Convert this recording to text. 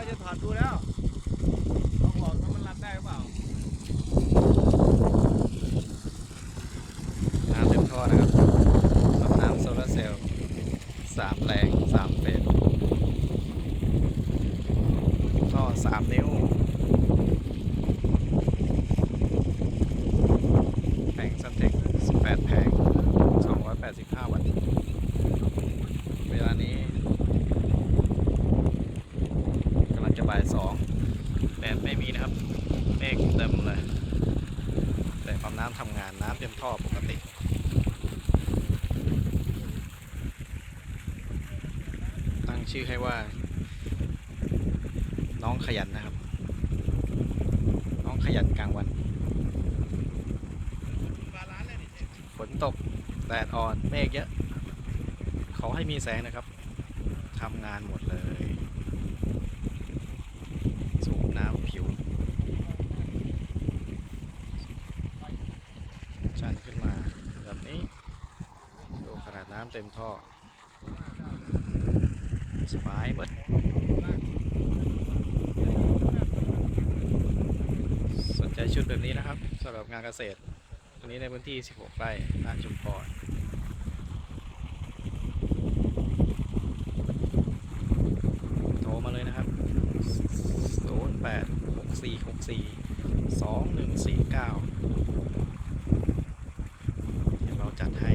ว่าจะถอดดูแล้วลองบอกว่ามันรับได้หรือเปล่าน้ำเต็มท่อนะครับลำน้ำโซลาร์เซลล์สามแรงสามเฟสท่อสามนิ้ว แผงซันเทค18 แผง 285 วัตต์ เวลานี้กำลังจะ บ่ายสองแดดไม่มีนะครับเมฆเต็มเลย แต่ปั๊มน้ำทำงานน้ำเต็มท่อปกติตั้งชื่อให้ว่า น้องขยันนะครับ น้องขยันกลางวันฝนตกแดดอ่อนเมฆเยอะขอให้มีแสงนะครับทำงานหมดเลย สูบน้ำผิว ชันขึ้นมาแบบนี้ ดูขนาดน้ำ เต็มท่อ สบายเบิดสนใจชุดแบบนี้นะครับสำหรับงานเกษตรอันนี้ในพื้นที่ 16 ไร่บ้านชุมพรโทรมาเลยนะครับ 08 6464 2149เห็นเราจัดให้